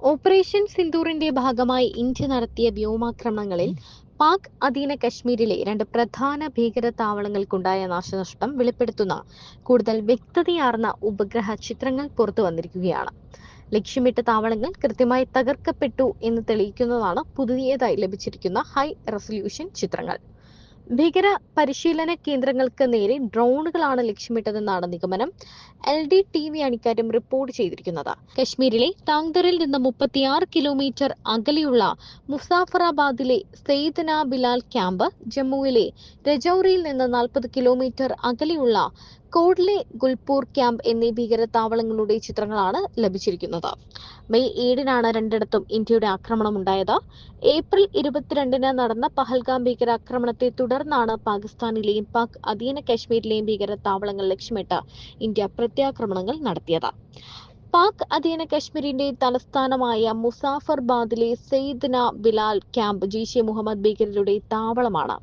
Operation സിന്ദൂറിന്റെ ഭാഗമായി India നടത്തിയ വ്യോമാക്രമണങ്ങളിൽ പാക് അധീന കശ്മീരിലെ രണ്ട് പ്രധാന ഭീകര താവളങ്ങൾക്കുണ്ടായ നാശനഷ്ടം വെളിപ്പെടുത്തുന്ന കൂടുതൽ വ്യക്തതയാർന്ന ഉപഗ്രഹ ചിത്രങ്ങൾ പുറത്തു വന്നിരിക്കുകയാണ്. ലക്ഷ്യമിട്ട താവളങ്ങൾ കൃത്യമായി തകർക്കപ്പെട്ടു എന്ന് തെളിയിക്കുന്നതാണ് പുതിയതായി ലഭിച്ചിരിക്കുന്ന ഹൈ റെസൊല്യൂഷൻ ചിത്രങ്ങൾ. ഭീകര പരിശീലന കേന്ദ്രങ്ങൾക്ക് നേരെ ഡ്രോണുകളാണ് ലക്ഷ്യമിട്ടതെന്നാണ് നിഗമനം. എൽ ഡി ടി വി അണിക്കാരും റിപ്പോർട്ട് ചെയ്തിരിക്കുന്നത്. കശ്മീരിലെ താങ്ദറിൽ നിന്ന് മുപ്പത്തിയാറ് കിലോമീറ്റർ അകലെയുള്ള മുസാഫറാബാദിലെ സെയ്ദന ബിലാൽ ക്യാമ്പ് ജമ്മുവിലെ രജൌറിയിൽ നിന്ന് നാൽപ്പത് കിലോമീറ്റർ അകലെയുള്ള കോഡ്ലെ ഗുൽപൂർ ക്യാമ്പ് എന്നീ ഭീകര താവളങ്ങളുടെ ചിത്രങ്ങളാണ് ലഭിച്ചിരിക്കുന്നത്. മെയ് ഏഴിനാണ് രണ്ടിടത്തും ഇന്ത്യയുടെ ആക്രമണം ഉണ്ടായത്. ഏപ്രിൽ ഇരുപത്തിരണ്ടിന് നടന്ന പഹൽഗാം ഭീകരാക്രമണത്തെ തുടർന്നാണ് പാകിസ്ഥാനിലെയും പാക് അധീന കശ്മീരിലെയും ഭീകര താവളങ്ങൾ ലക്ഷ്യമിട്ട് ഇന്ത്യ പ്രത്യാക്രമണങ്ങൾ നടത്തിയത്. പാക് അധീന കശ്മീരിന്റെ തലസ്ഥാനമായ മുസാഫർബാദിലെ സെയ്ദ്ന ബിലാൽ ക്യാമ്പ് ജെയ്ഷെ മുഹമ്മദ് ഭീകരരുടെ താവളമാണ്.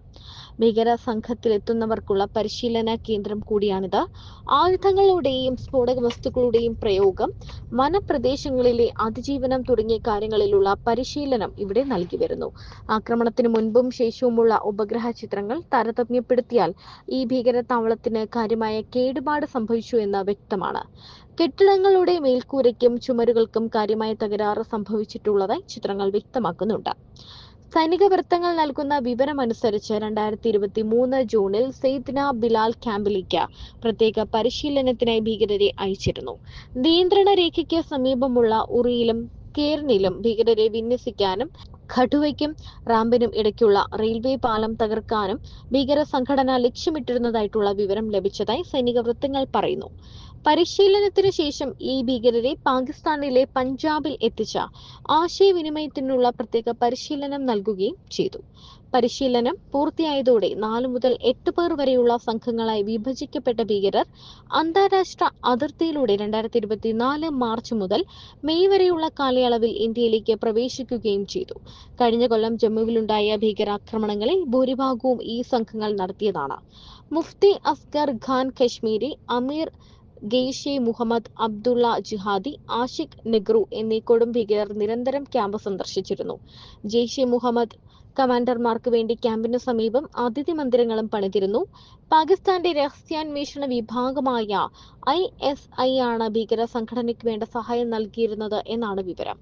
ഭീകര സംഘത്തിലെത്തുന്നവർക്കുള്ള പരിശീലന കേന്ദ്രം കൂടിയാണിത്. ആയുധങ്ങളുടെയും സ്ഫോടക വസ്തുക്കളുടെയും പ്രയോഗം വനപ്രദേശങ്ങളിലെ അതിജീവനം തുടങ്ങിയ കാര്യങ്ങളിലുള്ള പരിശീലനം ഇവിടെ നൽകി വരുന്നു. ആക്രമണത്തിന് മുൻപും ശേഷവുമുള്ള ഉപഗ്രഹ ചിത്രങ്ങൾ താരതമ്യപ്പെടുത്തിയാൽ ഈ ഭീകര താവളത്തിന് കാര്യമായ കേടുപാട് സംഭവിച്ചു എന്ന് വ്യക്തമാണ്. കെട്ടിടങ്ങളുടെ മേൽക്കൂരയ്ക്കും ചുമരുകൾക്കും കാര്യമായ തകരാറ് സംഭവിച്ചിട്ടുള്ളതായി ചിത്രങ്ങൾ വ്യക്തമാക്കുന്നുണ്ട്. സൈനിക വൃത്തങ്ങൾ നൽകുന്ന വിവരമനുസരിച്ച് രണ്ടായിരത്തി ഇരുപത്തി മൂന്ന് ജൂണിൽ സെയ്ദ്ന ബിലാൽ ക്യാമ്പിലേക്ക് പ്രത്യേക പരിശീലനത്തിനായി ഭീകരരെ അയച്ചിരുന്നു. നിയന്ത്രണ രേഖയ്ക്ക് സമീപമുള്ള ഉറിയിലും കേരനിലും ഭീകരരെ വിന്യസിക്കാനും ഖഡുവയ്ക്കും റാമ്പിനും ഇടയ്ക്കുള്ള റെയിൽവേ പാലം തകർക്കാനും ഭീകര സംഘടന ലക്ഷ്യമിട്ടിരുന്നതായിട്ടുള്ള വിവരം ലഭിച്ചതായി സൈനിക വൃത്തങ്ങൾ പറയുന്നു. പരിശീലനത്തിന് ശേഷം ഈ ഭീകരരെ പാകിസ്ഥാനിലെ പഞ്ചാബിൽ എത്തിച്ച ആശയവിനിമയത്തിനുള്ള പ്രത്യേക പരിശീലനം നൽകുകയും ചെയ്തു. പരിശീലനം പൂർത്തിയായതോടെ നാല് മുതൽ എട്ട് പേർ വരെയുള്ള സംഘങ്ങളായി വിഭജിക്കപ്പെട്ട ഭീകരർ അന്താരാഷ്ട്ര അതിർത്തിയിലൂടെ രണ്ടായിരത്തി ഇരുപത്തിനാല് മാർച്ച് മുതൽ മെയ് വരെയുള്ള കാലയളവിൽ ഇന്ത്യയിലേക്ക് പ്രവേശിക്കുകയും ചെയ്തു. കഴിഞ്ഞ കൊല്ലം ജമ്മുവിലുണ്ടായ ഭീകരാക്രമണങ്ങളിൽ ഭൂരിഭാഗവും ഈ സംഘങ്ങൾ നടത്തിയതാണ്. മുഫ്തി അസ്ഗർ ഖാൻ കശ്മീരി അമീർ ഗെയ്ഷെ മുഹമ്മദ് അബ്ദുള്ള ജിഹാദി ആഷിഖ് നെഹ്റു എന്നീ കൊടും ഭീകരർ നിരന്തരം ക്യാമ്പ് സന്ദർശിച്ചിരുന്നു. ജെയ്ഷെ മുഹമ്മദ് കമാൻഡർമാർക്ക് വേണ്ടി ക്യാമ്പിന് സമീപം അതിഥി മന്ദിരങ്ങളും പണിതിരുന്നു. പാകിസ്ഥാന്റെ രഹസ്യാന്വേഷണ വിഭാഗമായ ഐ എസ് ഐ ആണ് ഭീകര സംഘടനയ്ക്ക് വേണ്ട സഹായം നൽകിയിരുന്നത് എന്നാണ് വിവരം.